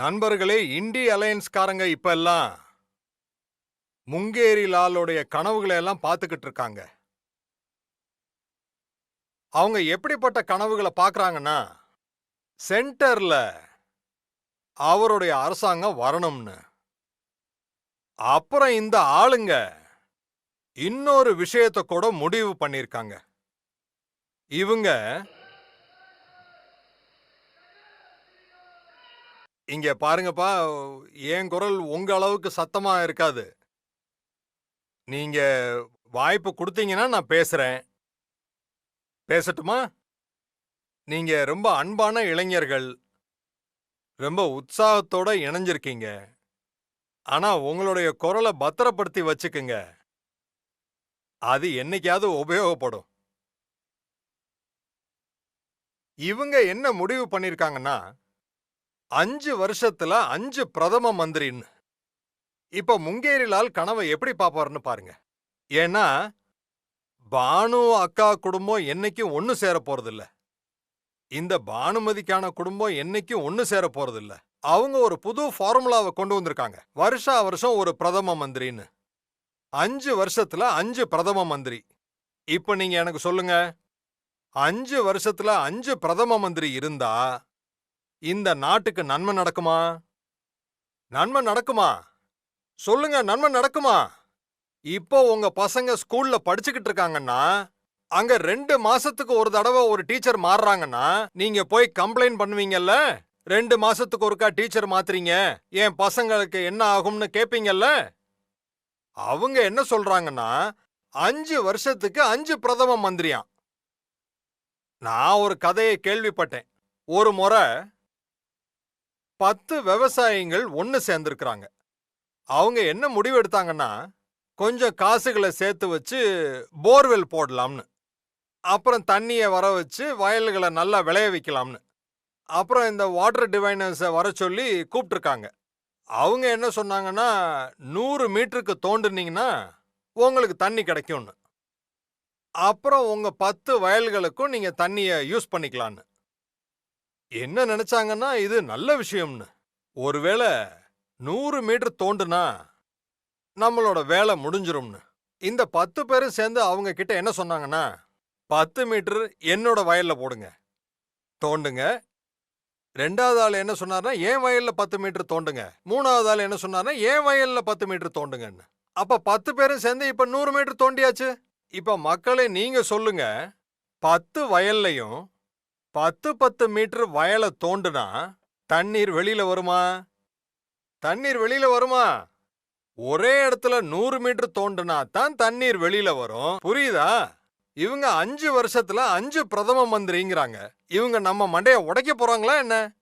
நண்பர்களே இண்டி அலையன்ஸ்காரங்க இப்ப எல்லாம் முங்கேரி லாலுடைய கனவுகளை எல்லாம் பார்த்துக்கிட்டு இருக்காங்க. அவங்க எப்படிப்பட்ட கனவுகளை பார்க்கறாங்கன்னா சென்டர்ல அவருடைய அரசாங்கம் வரணும்னு. அப்புறம் இந்த ஆளுங்க இன்னொரு விஷயத்தை கூட முடிவு பண்ணிருக்காங்க இவங்க இங்க பாருங்கப்பா என் குரல் உங்க அளவுக்கு சத்தமா இருக்காது. நீங்க வாய்ப்பு கொடுத்தீங்கன்னா நான் பேசுறேன். பேசட்டுமா? நீங்க ரொம்ப அன்பான இளைஞர்கள். ரொம்ப உற்சாகத்தோட இணைஞ்சிருக்கீங்க. ஆனா உங்களுடைய குரலை பத்திரப்படுத்தி வச்சுக்குங்க. அது என்னைக்காவது உபயோகப்படும். இவங்க என்ன முடிவு பண்ணிருக்காங்கன்னா அஞ்சு வருஷத்துல அஞ்சு பிரதம மந்திரின்னு. இப்ப முங்கேரிலால் கனவை எப்படி பாப்பாருன்னு பாருங்க. ஏன்னா பானு அக்கா குடும்பம் என்னைக்கும் ஒண்ணு சேர போறதில்ல. இந்த பானுமதிக்கான குடும்பம் என்னைக்கும் ஒன்னு சேர போறதில்ல. அவங்க ஒரு புது ஃபார்முலாவை கொண்டு வந்திருக்காங்க. வருஷா வருஷம் ஒரு பிரதம மந்திரின்னு. அஞ்சு வருஷத்துல அஞ்சு பிரதம மந்திரி. இப்ப நீங்க எனக்கு சொல்லுங்க. அஞ்சு வருஷத்துல அஞ்சு பிரதம மந்திரி இருந்தா இந்த நாட்டுக்கு நன்மை நடக்குமா? நன்மை நடக்குமா? சொல்லுங்க நன்மை நடக்குமா? இப்போ உங்க பசங்க ஸ்கூல்ல படிச்சுக்கிட்டு இருக்காங்கன்னா அங்க ரெண்டு மாசத்துக்கு ஒரு தடவை ஒரு டீச்சர் மாறுறாங்கன்னா நீங்க போய் கம்ப்ளைண்ட் பண்ணுவீங்கல்ல? ரெண்டு மாசத்துக்கு ஒருக்கா டீச்சர் மாத்துறீங்க என் பசங்களுக்கு என்ன ஆகும்னு கேப்பீங்கல்ல? அவங்க என்ன சொல்றாங்கன்னா அஞ்சு வருஷத்துக்கு அஞ்சு பிரதம மந்திரியாம். நான் ஒரு கதையை கேள்விப்பட்டேன். ஒரு முறை பத்து விவசாயிகள் ஒன்னு சேர்ந்துருக்குறாங்க. அவங்க என்ன முடிவு எடுத்தாங்கன்னா கொஞ்சம் காசுகளை சேர்த்து வச்சு போர்வெல் போடலாம்னு. அப்புறம் தண்ணியை வர வச்சு வயல்களை நல்லா விளைய வைக்கலாம்னு. அப்புறம் இந்த வாட்டர் டிவைனர்ஸை வர சொல்லி கூப்பிட்டுருக்காங்க. அவங்க என்ன சொன்னாங்கன்னா நூறு மீட்டருக்கு தோண்டுனீங்கன்னா உங்களுக்கு தண்ணி கிடைக்கும்னு. அப்புறம் உங்க பத்து வயல்களுக்கும் நீங்க தண்ணியை யூஸ் பண்ணிக்கலான்னு என்ன நினைச்சாங்கன்னா இது நல்ல விஷயம்னு. ஒருவேளை நூறு மீட்டர் தோண்டுனா நம்மளோட வேலை முடிஞ்சிரும்னு. இந்த பத்து பேரும் சேர்ந்து அவங்க கிட்ட என்ன சொன்னாங்கன்னா பத்து மீட்டர் என்னோட வயல்ல போடுங்க. தோண்டுங்க. ரெண்டாவது ஆள் என்ன சொன்னார்னா என் வயல்ல பத்து மீட்டர் தோண்டுங்க. மூணாவது ஆள் என்ன சொன்னார்னா என் வயல்ல பத்து மீட்டர் தோண்டுங்கன்னு. அப்ப பத்து பேரும் சேர்ந்து இப்ப நூறு மீட்டர் தோண்டியாச்சு. இப்ப மக்களே நீங்க சொல்லுங்க பத்து வயல்லையும் பத்து பத்து மீட்டர் வயலை தோண்டுனா தண்ணீர் வெளியில வருமா? தண்ணீர் வெளியில வருமா? ஒரே இடத்துல நூறு மீட்டர் தோண்டுனா தான் தண்ணீர் வெளியில வரும். புரியுதா? இவங்க அஞ்சு வருஷத்துல அஞ்சு பிரதம மந்திரிங்கிறாங்க. இவங்க நம்ம மண்டைய உடைக்க போறாங்களா என்ன?